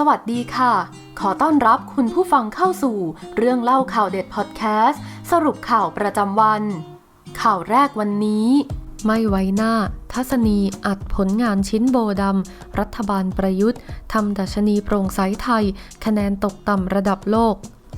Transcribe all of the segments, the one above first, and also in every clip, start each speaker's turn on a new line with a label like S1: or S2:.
S1: สวัสดีค่ะ ขอต้อนรับคุณผู้ฟังเข้าสู่ เรื่องเล่าข่าวเด็ดพอดแคสต์สรุปข่าวประจำวัน ข่าวแรกวันนี้ ไม่ไว้หน้า ทัศนีอัดผลงานชิ้นโบดำรัฐบาลประยุทธ์ทำดัชนีโปร่งใสไทย คะแนนตกต่ำระดับโลก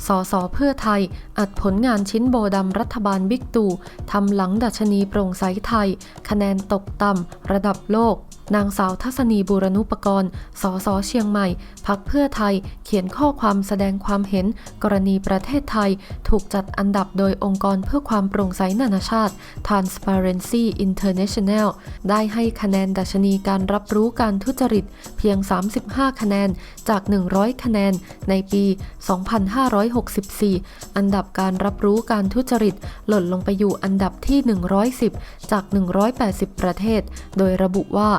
S1: สสเพื่อไทย อัดผลงานชิ้นโบดำรัฐบาลบิ๊กตู่ทำหลังดัชนีโปร่งใสไทย คะแนนตกต่ำระดับโลก นางสาวทัศนีบูรณุปกรณ์ สสเชียงใหม่ พักเพื่อไทย เขียนข้อความแสดงความเห็น กรณีประเทศไทย ถูกจัดอันดับโดยองค์กรเพื่อความโปร่งใสนานาชาติ Transparency International ได้ให้คะแนนดัชนีการรับรู้การทุจริต เพียง 35 คะแนนจาก 100 คะแนน ในปี 2564 อันดับการรับรู้การทุจริต หล่นลงไปอยู่อันดับที่ 110 จาก 180 ประเทศ โดยระบุว่า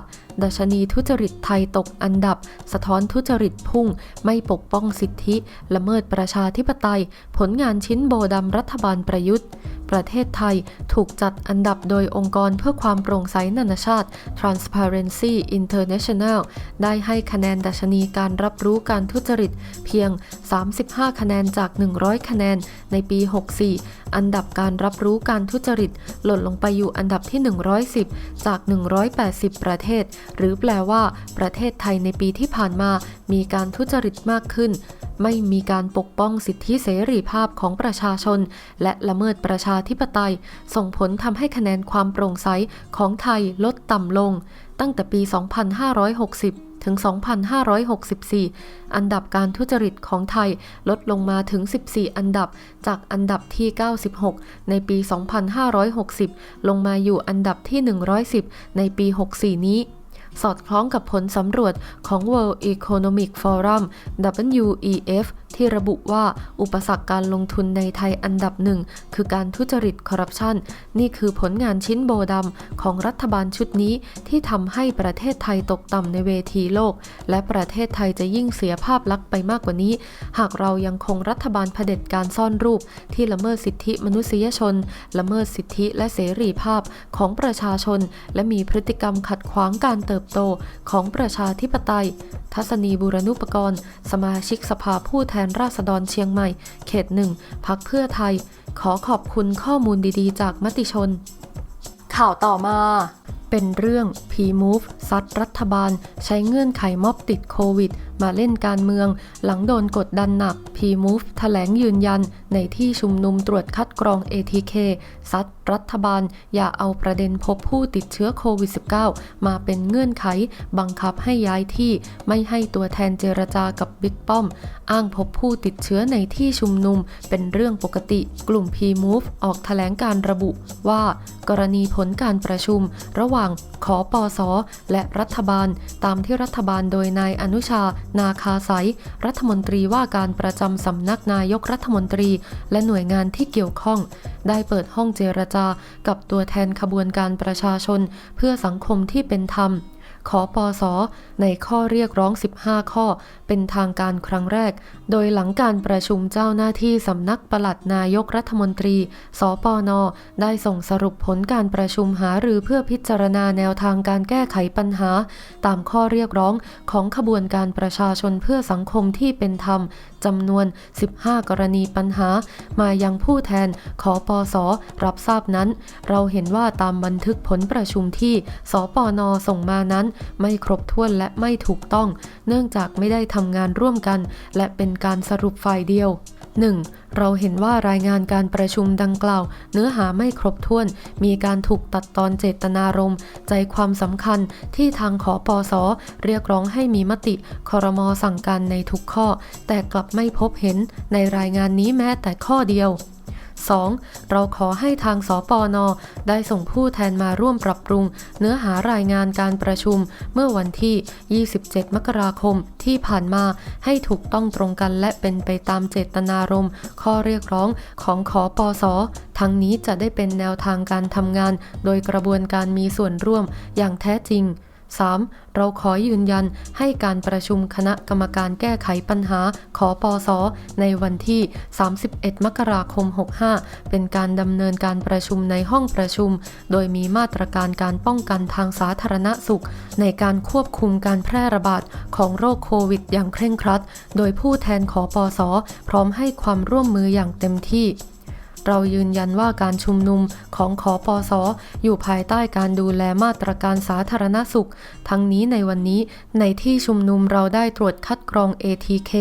S1: ดัชนีทุจริตไทยตกอันดับ สะท้อนทุจริตพุ่ง ไม่ปกป้องสิทธิ ละเมิดประชาธิปไตย ผลงานชิ้นโบดำรัฐบาลประยุทธ์ ประเทศไทยถูกจัดอันดับโดยองค์กรเพื่อความโปร่งใสนานาชาติ Transparency International ได้ให้คะแนนดัชนีการรับรู้การทุจริตเพียง 35 คะแนนจาก 100 คะแนนในปี 64 อันดับการรับรู้การทุจริตหล่นลงไปอยู่อันดับที่ 110 จาก 180 ประเทศหรือแปลว่า ประเทศไทยในปีที่ผ่านมา มีการทุจริตมากขึ้น ไม่มีการปกป้องสิทธิเสรีภาพของประชาชน และละเมิดประชาธิปไตย ส่งผลทำให้คะแนนความโปร่งใสของไทยลดต่ำลง ตั้งแต่ปี 2560ถึง 2564 อันดับการทุจริตของไทยลดลงมาถึง 14 อันดับ จากอันดับที่ 96 ในปี 2560 ลงมาอยู่อันดับที่ 110 ในปี 64 นี้ สอดคล้องกับผลสำรวจของ World Economic Forum WEF ที่ระบุว่าอุปสรรคการลงทุนในไทยอันดับหนึ่งคือการทุจริตคอร์รัปชันนี่คือผลงานชิ้นโบดำของรัฐบาลชุดนี้ที่ทำให้ประเทศไทยตกต่ำในเวทีโลก และประเทศไทยจะยิ่งเสียภาพลักษณ์ไปมากกว่านี้ หากเรายังคงรัฐบาลเผด็จการซ่อนรูป ที่ละเมิดสิทธิมนุษยชน ละเมิดสิทธิและเสรีภาพของประชาชน และมีพฤติกรรมขัดขวางการเติบโตของประชาธิปไตย ทัศนีบูรณุปกรณ์ สมาชิกสภาผู้แทนราษฎรเชียงใหม่ เขตหนึ่งพักเพื่อไทย ขอขอบคุณข้อมูลดีๆ จากมติชน ข่าวต่อมา เป็นเรื่อง P-Move ซัดรัฐบาล ใช้เงื่อนไขม็อบติดโควิด มาเล่นการเมือง หลังโดนกดดันหนัก P-Move แถลงยืนยัน ในที่ชุมนุมตรวจคัดกรอง ATK ซัดรัฐบาล อย่าเอาประเด็นพบผู้ติดเชื้อโควิด -19 มาเป็นเงื่อนไข บังคับให้ย้ายที่ไม่ให้ตัวแทนเจรจากับบิ๊กป้อม อ้างพบผู้ติดเชื้อในที่ชุมนุม เป็นเรื่องปกติ กลุ่ม P-Move ออกแถลงการระบุว่า กรณีผลการประชุม ระหว่างขอปอส และรัฐบาล ตามที่รัฐบาลโดยนายอนุชา นาคาไสยรัฐมนตรีว่าการประจำสำนักนายกรัฐมนตรี และหน่วยงานที่เกี่ยวข้อง ได้เปิดห้องเจรจากับตัวแทนขบวนการประชาชน เพื่อสังคมที่เป็นธรรม ขอปอสอในข้อเรียกร้อง 15 ข้อ เป็นทางการครั้งแรก โดยหลังการประชุมเจ้าหน้าที่สำนักปลัดนายกรัฐมนตรี สปน ได้ส่งสรุปผลการประชุมหารือเพื่อพิจารณาแนวทางการแก้ไขปัญหา ตามข้อเรียกร้องของขบวนการประชาชนเพื่อสังคมที่เป็นธรรมจำนวน 15 กรณีปัญหา มายังผู้แทนขอปอสอรับทราบนั้น เราเห็นว่าตามบันทึกผลประชุมที่ สปนส่งมานั้นไม่ครบถ้วนและไม่ถูกต้อง เนื่องจากไม่ได้ทำงานร่วมกัน และเป็นการสรุปฝ่ายเดียว 1. เราเห็นว่ารายงานการประชุมดังกล่าว เนื้อหาไม่ครบถ้วน มีการถูกตัดตอนเจตนารมณ์ ใจความสำคัญที่ทางขอปอสอเรียกร้องให้มีมติคอรมอสั่งการในทุกข้อ แต่กลับไม่พบเห็นในรายงานนี้แม้แต่ข้อเดียว 2. เราขอให้ทางสปอนได้ส่งผู้แทนมาร่วมปรับปรุง เนื้อหารายงานการประชุมเมื่อวันที่ 27 มกราคมที่ผ่านมาให้ถูกต้องตรงกันและเป็นไปตามเจตนารมณ์ ข้อเรียกร้องของขอปอสอทั้งนี้จะได้เป็นแนวทางการทำงาน โดยกระบวนการมีส่วนร่วมอย่างแท้จริง 3. เราขอยืนยันให้การประชุมคณะกรรมการแก้ไขปัญหาขอปอสในวันที่ 31 มกราคม 65 เป็นการดำเนินการประชุมในห้องประชุม โดยมีมาตรการการป้องกันทางสาธารณสุข ในการควบคุมการแพร่ระบาดของโรคโควิดอย่างเคร่งครัด โดยผู้แทนขอปอสพร้อมให้ความร่วมมืออย่างเต็มที่ เรายืนยันว่าการชุมนุมของขอปอสออยู่ภายใต้การดูแลมาตรการสาธารณสุข ทั้งนี้ในวันนี้ในที่ชุมนุมเราได้ตรวจคัดกรอง ATK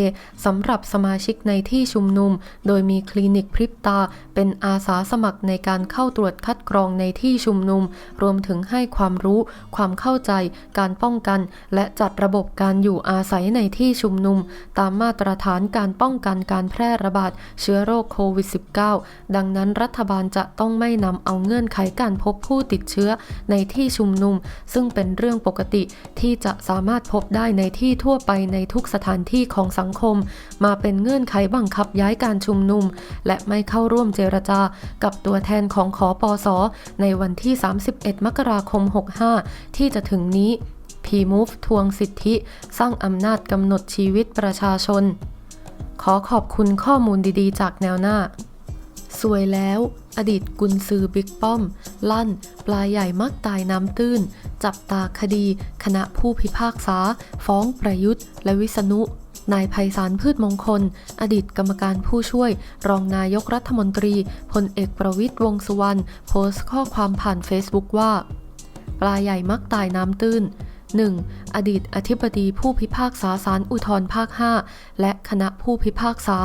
S1: สำหรับสมาชิกในที่ชุมนุม โดยมีคลินิกพริบตา เป็นอาสาสมัครในการเข้าตรวจคัดกรองในที่ชุมนุม รวมถึงให้ความรู้ความเข้าใจ การป้องกัน และจัดระบบการอยู่อาศัยในที่ชุมนุม ตามมาตรฐานการป้องกันการแพร่ระบาดเชื้อโรคโควิด -19 ดังนั้นรัฐบาลจะต้องไม่นำเอาเงื่อนไขการพบผู้ติดเชื้อในที่ชุมนุม ซึ่งเป็นเรื่องปกติที่จะสามารถพบได้ในที่ทั่วไปในทุกสถานที่ของสังคม มาเป็นเงื่อนไขบังคับย้ายการชุมนุม และไม่เข้าร่วมเจรจากับตัวแทนของขอปอสอในวันที่ 31 มกราคม 65 ที่จะถึงนี้ P-Move ทวงสิทธิ สร้างอำนาจกำหนดชีวิตประชาชน ขอขอบคุณข้อมูลดีๆ จากแนวหน้า สวยแล้ว อดีตกุนซือบิ๊กป้อม ลั่น ปลาใหญ่มักตายน้ำตื้น จับตาคดี คณะผู้พิพากษา ฟ้องประยุทธ์ และวิษณุ นายไพศาลพืชมงคล อดีตกรรมการผู้ช่วย รองนายกรัฐมนตรีพลเอกประวิตยวงสุวรรณโพสต์ข้อความผ่านเฟซบุ๊กว่า ปลาใหญ่มักตายน้ำตื้น 1. อดีตอธิบดีผู้พิพากษาศาลอุทธรภาค 5 และคณะผู้พิพากษา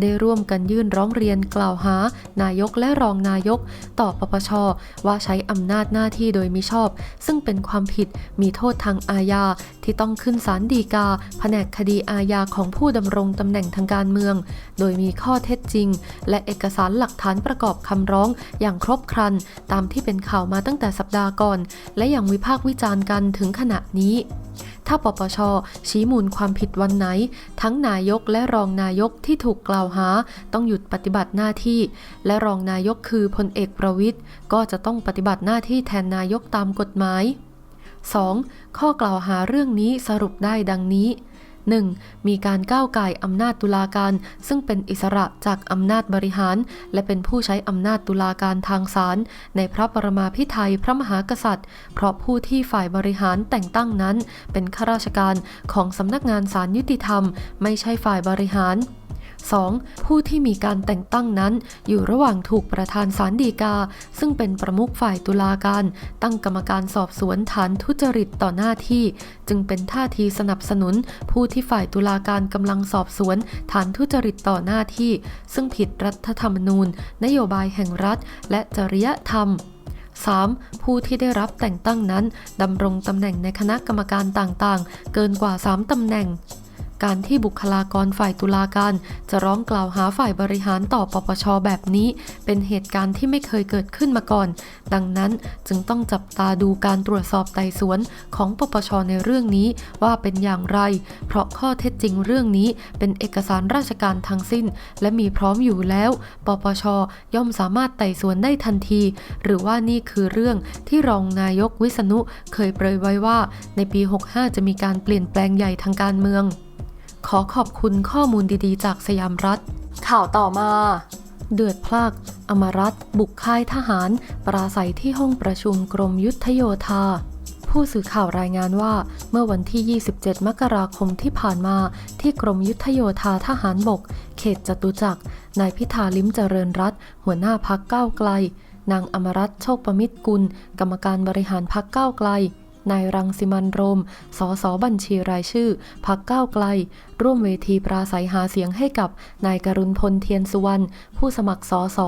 S1: ได้ร่วมกันยื่นร้องเรียนกล่าวหา นายกและรองนายก ต่อปปช ว่าใช้อำนาจหน้าที่โดยมิชอบ ซึ่งเป็นความผิดมีโทษทางอาญาที่ต้องขึ้นศาลฎีกา แผนกคดีอาญาของผู้ดำรงตำแหน่งทางการเมือง โดยมีข้อเท็จจริง และเอกสารหลักฐานประกอบคำร้องอย่างครบครัน ตามที่เป็นข่าวมาตั้งแต่สัปดาห์ก่อน และอยังวิพากษ์วิจารณ์กันถึงขณะนี้ ถ้าปปช ชี้มูลความผิดวันไหน ทั้งนายกและรองนายกที่ถูกกล่าวหาต้องหยุดปฏิบัติหน้าที่ และรองนายกคือพลเอกประวิทย์ก็จะต้องปฏิบัติหน้าที่แทนนายกตามกฎหมาย 2. ข้อกล่าวหาเรื่องนี้สรุปได้ดังนี้ 1. มีการก้าวไก่อำนาจตุลาการ ซึ่งเป็นอิสระจากอำนาจบริหาร และเป็นผู้ใช้อำนาจตุลาการทางศาลในพระบรมาพิไทยพระมหากษัตริย์ เพราะผู้ที่ฝ่ายบริหารแต่งตั้งนั้น เป็นข้าราชการของสำนักงานศาลยุติธรรม ไม่ใช่ฝ่ายบริหาร 2. ผู้ที่มีการแต่งตั้งนั้น อยู่ระหว่างถูกประธานศาลฎีกา ซึ่งเป็นประมุขฝ่ายตุลาการ ตั้งกรรมการสอบสวนฐานทุจริตต่อหน้าที่ จึงเป็นท่าทีสนับสนุน ผู้ที่ฝ่ายตุลาการกำลังสอบสวน ฐานทุจริตต่อหน้าที่ ซึ่งผิดรัฐธรรมนูญ นโยบายแห่งรัฐ และจริยธรรม 3. ผู้ที่ได้รับแต่งตั้งนั้นดำรงตำแหน่งในคณะกรรมการต่างๆ เกินกว่า 3ตำแหน่ง การที่บุคลากรฝ่ายตุลาการ จะร้องกล่าวหาฝ่ายบริหารต่อปปชแบบนี้ เป็นเหตุการณ์ที่ไม่เคยเกิดขึ้นมาก่อน ดังนั้นจึงต้องจับตาดูการตรวจสอบไต่สวนของปปชในเรื่องนี้ว่าเป็นอย่างไร เพราะข้อเท็จจริงเรื่องนี้เป็นเอกสารราชการทั้งสิ้น และมีพร้อมอยู่แล้ว ปปชย่อมสามารถไต่สวนได้ทันที หรือว่านี่คือเรื่องที่รองนายกวิษณุเคยเปรยไว้ว่า ในปี 65 จะมีการเปลี่ยนแปลงใหญ่ทางการเมือง ขอขอบคุณข้อมูลดีๆ จากสยามรัฐ ข่าวต่อมา เดือดพลาก อมรัตบุกค่ายทหาร ปราศัยที่ห้องประชุมกรมยุทธโยธา ผู้สื่อข่าวรายงานว่าเมื่อวันที่ 27 มกราคมที่ผ่านมา ที่กรมยุทธโยธาทหารบก เขตจตุจักร นายพิธาลิ้มเจริญรัตหัวหน้าพักก้าวไกล นางอมรัตโชคประมิตรกุล กรรมการบริหารพักก้าวไกล นายรังสิมันโรม สสบัญชีรายชื่อ พักก้าวไกล ร่วมเวทีปราศัยหาเสียงให้กับ นายกรุณพลเทียนสุวรรณ ผู้สมัครสส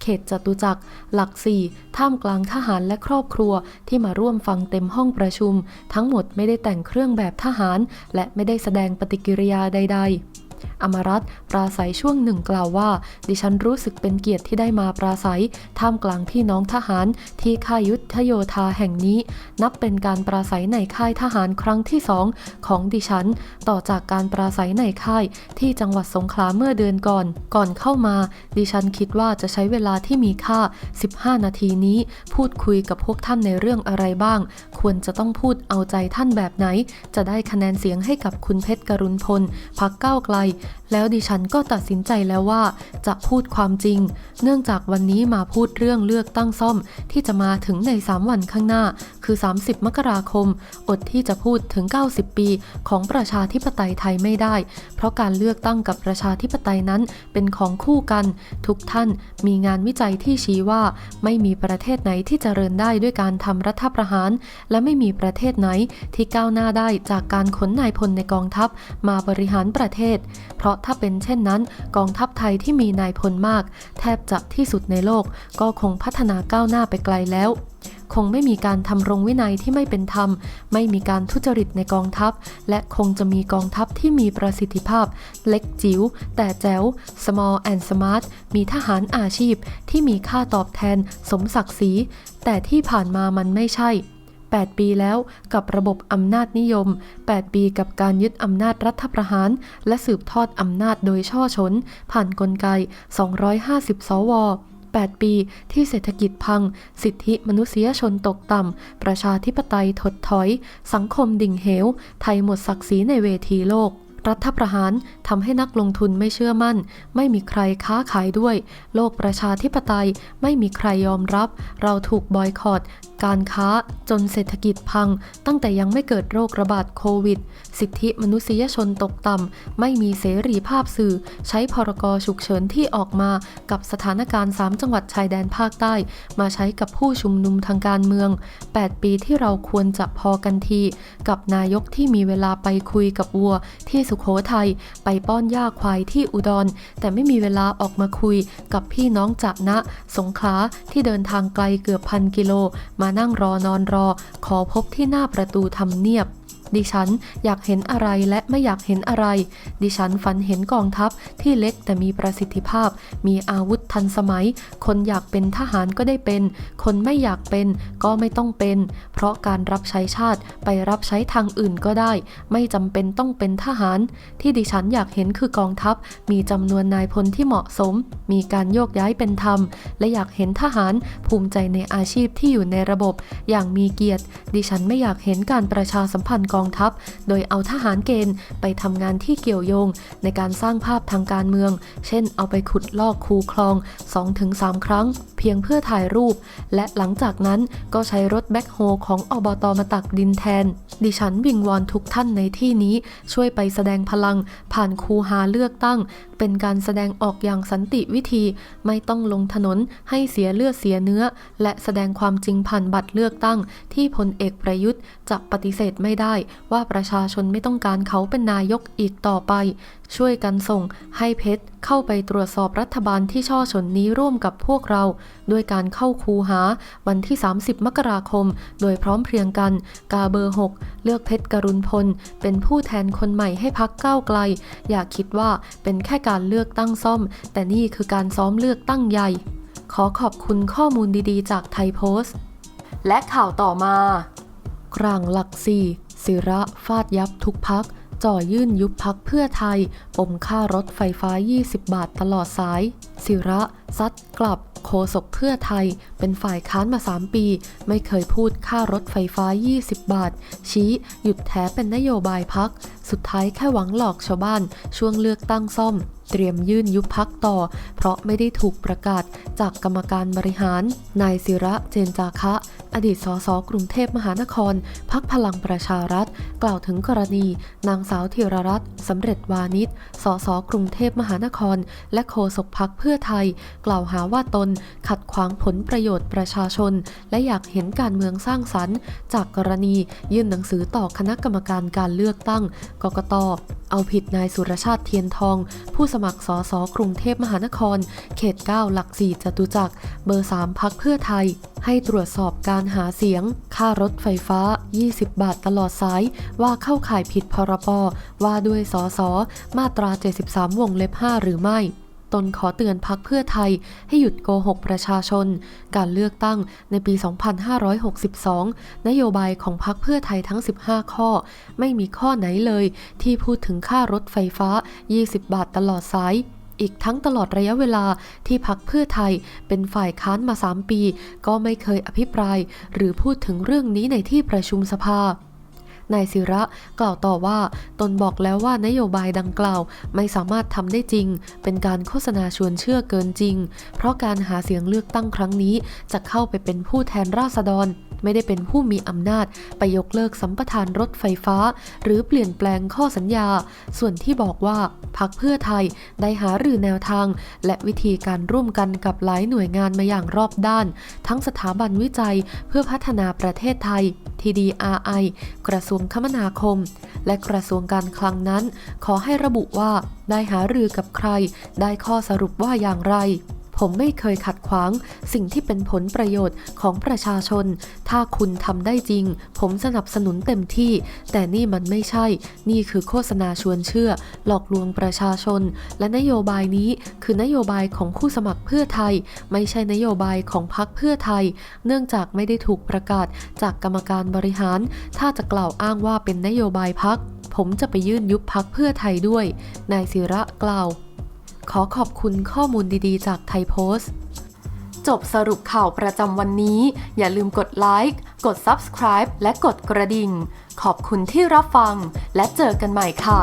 S1: เขตจตุจักร หลักสี่ท่ามกลางทหารและครอบครัวที่มาร่วมฟังเต็มห้องประชุม ทั้งหมดไม่ได้แต่งเครื่องแบบทหาร และไม่ได้แสดงปฏิกิริยาใด ๆ อมรัตปราศัยช่วงหนึ่งกล่าวว่า ดิฉันรู้สึกเป็นเกียรติที่ได้มาปราศัย ท่ามกลางพี่น้องทหารที่ค่ายยุทธโยธาแห่งนี้ นับเป็นการปราศัยในค่ายทหารครั้งที่สองของดิฉัน ต่อจากการปราศัยในค่ายที่จังหวัดสงขลาเมื่อเดือนก่อน ก่อนเข้ามา ดิฉันคิดว่าจะใช้เวลาที่มีค่า 15 นาทีนี้ พูดคุยกับพวกท่านในเรื่องอะไรบ้าง ควรจะต้องพูดเอาใจท่านแบบไหน จะได้คะแนนเสียงให้กับคุณเพชรกรุณพลพักก้าวไกลแล้วดิฉันก็ตัดสินใจแล้วว่า จะพูดความจริง เนื่องจากวันนี้มาพูดเรื่องเลือกตั้งซ่อมที่จะมาถึงใน 3 วันข้างหน้าคือ 30 มกราคม อดที่จะพูดถึง 90 ปีของประชาธิปไตยไทยไม่ได้ เพราะการเลือกตั้งกับประชาธิปไตยนั้นเป็นของคู่กัน ทุกท่านมีงานวิจัยที่ชี้ว่าไม่มีประเทศไหนที่เจริญได้ด้วยการทำรัฐประหาร และไม่มีประเทศไหนที่ก้าวหน้าได้จากการขนนายพลในกองทัพมาบริหารประเทศ เพราะถ้าเป็นเช่นนั้น กองทัพไทยที่มีนายพลมาก แทบจะที่สุดในโลกก็คงพัฒนาก้าวหน้าไปไกลแล้ว คงไม่มีการทำรงวินัยที่ไม่เป็นธรรม ไม่มีการทุจริตในกองทัพ และคงจะมีกองทัพที่มีประสิทธิภาพ เล็กจิ๋วแต่แจ๋ว small and smart มีทหารอาชีพที่มีค่าตอบแทนสมศักดิ์ศรี แต่ที่ผ่านมามันไม่ใช่ 8 ปีแล้วกับระบบอำนาจนิยม 8 ปีกับการยึดอำนาจรัฐประหาร และสืบทอดอำนาจโดยช่อชน ผ่านนกลไก 250 สว 8 ปี ที่เศรษฐกิจพัง สิทธิมนุษยชนตกต่ำ ประชาธิปไตยถดถอย สังคมดิ่งเหว ไทยหมดศักดิ์ศรีในเวทีโลก รัฐประหารทำให้นักลงทุนไม่เชื่อมั่น ไม่มีใครค้าขายด้วย โลกประชาธิปไตยไม่มีใครยอมรับ เราถูกบอยคอต การค้าจนเศรษฐกิจพัง ตั้งแต่ยังไม่เกิดโรคระบาดโควิด สิทธิมนุษยชนตกต่ำ ไม่มีเสรีภาพสื่อ ใช้พรกฉุกเฉินที่ออกมากับสถานการณ์ 3 จังหวัดชายแดนภาคใต้ มาใช้กับผู้ชุมนุมทางการเมือง 8 ปีที่เราควรจะพอกันที กับนายกที่มีเวลาไปคุยกับวัว ที่สุขโขทัยไปป้อนหญ้าควายที่อุดร แต่ไม่มีเวลาออกมาคุยกับพี่น้องจากนะ สงขลาที่เดินทางไกลเกือบพันกิโลมานั่งรอนอนรอ ขอพบที่หน้าประตูทำเนียบ ดิฉันอยากเห็นอะไรและไม่อยากเห็นอะไร ดิฉันฝันเห็นกองทัพที่เล็กแต่มีประสิทธิภาพ มีอาวุธทันสมัย คนอยากเป็นทหารก็ได้เป็น คนไม่อยากเป็นก็ไม่ต้องเป็น เพราะการรับใช้ชาติไปรับใช้ทางอื่นก็ได้ ไม่จำเป็นต้องเป็นทหาร ที่ดิฉันอยากเห็นคือกองทัพ มีจำนวนนายพลที่เหมาะสม มีการโยกย้ายเป็นธรรม และอยากเห็นทหารภูมิใจในอาชีพที่อยู่ในระบบ อย่างมีเกียรติ ดิฉันไม่อยากเห็นการประชาสัมพันธ์กองทัพ โดยเอาทหารเกณฑ์ไปทำงานที่เกี่ยวโยง ในการสร้างภาพทางการเมือง เช่น เอาไปขุดลอกคูคลอง 2-3 ครั้ง เพียงเพื่อถ่ายรูป และหลังจากนั้นก็ใช้รถแบ็คโฮของอบตมาตักดินแทน ดิฉันวิงวอนทุกท่านในที่นี้ช่วยไปแสดงพลัง ผ่านคูหาเลือกตั้ง เป็นการแสดงออกอย่างสันติวิธี ไม่ต้องลงถนนให้เสียเลือดเสียเนื้อ และแสดงความจริงผ่านบัตรเลือกตั้ง ที่พลเอกประยุทธ์จะปฏิเสธไม่ได้ว่าประชาชนไม่ต้องการเขาเป็นนายกอีกต่อไป ช่วยกันส่งให้เพชรเข้าไปตรวจสอบรัฐบาลที่ช่อชนนี้ร่วมกับพวกเรา ด้วยการเข้าคูหาวันที่ 30 มกราคม โดยพร้อมเพรียงกัน กาเบอร์ 6 เลือกเพชรกรุณพล เป็นผู้แทนคนใหม่ให้พักก้าวไกล อย่าคิดว่าเป็นแค่การเลือกตั้งซ่อม แต่นี่คือการซ้อมเลือกตั้งใหญ่ ขอขอบคุณข้อมูลดีๆ จากไทยโพสต์และข่าวต่อมา กลางหลักสี่ ศิระฟาดยับทุกพัก จ่อยื่นยุบพักเพื่อไทย ปมค่ารถไฟฟ้า 20 บาทตลอดสาย ศิระซัดกลับโคศกเพื่อไทย เป็นฝ่ายค้านมา 3 ปี ไม่เคยพูดค่ารถไฟฟ้า 20 บาท ชี้ หยุดแท้เป็นนโยบายพัก สุดท้ายแค่หวังหลอกชาวบ้าน ช่วงเลือกตั้งซ่อม เตรียมยื่นยุบพักต่อ เพราะไม่ได้ถูกประกาศจากกรรมการบริหาร นายศิระเจนจาคะ อดีตสสกรุงเทพมหานคร พักพลังประชารัฐ กล่าวถึงกรณี นางสาวธีรรัตน์สำเร็จวานิชสสกรุงเทพมหานคร และโฆษกพักเพื่อไทย กล่าวหาว่าตนขัดขวางผลประโยชน์ประชาชน และอยากเห็นการเมืองสร้างสรรค์ จากกรณียื่นหนังสือต่อคณะกรรมการการเลือกตั้งกกตเอาผิดนายสุรชาติเทียนทอง ผู้สมัครสสกรุงเทพมหานคร เขต 9 หลัก 4จตุจักร เบอร์ 3 พักเพื่อไทย ให้ตรวจสอบการหาเสียง ค่ารถไฟฟ้า 20 บาทตลอดสาย ว่าเข้าข่ายผิดพรบว่าด้วยสสมาตรา 73 วงเล็บ 5 หรือไม่ตนขอเตือนพักเพื่อไทยให้หยุดโกหกประชาชน การเลือกตั้งในปี 2562 นโยบายของพักเพื่อไทยทั้ง 15 ข้อ ไม่มีข้อไหนเลย ที่พูดถึงค่ารถไฟฟ้า 20 บาทตลอดสาย อีกทั้งตลอดระยะเวลาที่พักเพื่อไทยเป็นฝ่ายค้านมา 3 ปี ก็ไม่เคยอภิปราย หรือพูดถึงเรื่องนี้ในที่ประชุมสภา นายศิระกล่าวต่อว่าตนบอกแล้วว่านโยบายดังกล่าวไม่สามารถทำได้จริง เป็นการโฆษณาชวนเชื่อเกินจริง เพราะการหาเสียงเลือกตั้งครั้งนี้จะเข้าไปเป็นผู้แทนราษฎรไม่ได้เป็นผู้มีอำนาจไปยกเลิกสัมปทานรถไฟฟ้า หรือเปลี่ยนแปลงข้อสัญญา ส่วนที่บอกว่าพักเพื่อไทยได้หารือแนวทาง และวิธีการร่วมกันกับหลายหน่วยงานมาอย่างรอบด้าน ทั้งสถาบันวิจัยเพื่อพัฒนาประเทศไทย TDRI กระทรวงคมนาคม และกระทรวงการคลังนั้น ขอให้ระบุว่าได้หารือกับใคร ได้ข้อสรุปว่าอย่างไร ผมไม่เคยขัดขวาง สิ่งที่เป็นผลประโยชน์ของประชาชน ถ้าคุณทำได้จริง ผมสนับสนุนเต็มที่ แต่นี่มันไม่ใช่ นี่คือโฆษณาชวนเชื่อ หลอกลวงประชาชน และนโยบายนี้คือนโยบายของผู้สมัครเพื่อไทย ไม่ใช่นโยบายของพรรคเพื่อไทย เนื่องจากไม่ได้ถูกประกาศจากกรรมการบริหาร ถ้าจะกล่าวอ้างว่าเป็นนโยบายพักผมจะไปยื่นยุบพักเพื่อไทยด้วย นายศิระกล่าว ขอขอบคุณข้อมูลดีๆ จากไทยโพสต์ จบสรุปข่าวประจำวันนี้ อย่าลืมกดไลค์ กด Subscribe และกดกระดิ่ง ขอบคุณที่รับฟัง และเจอกันใหม่ค่ะ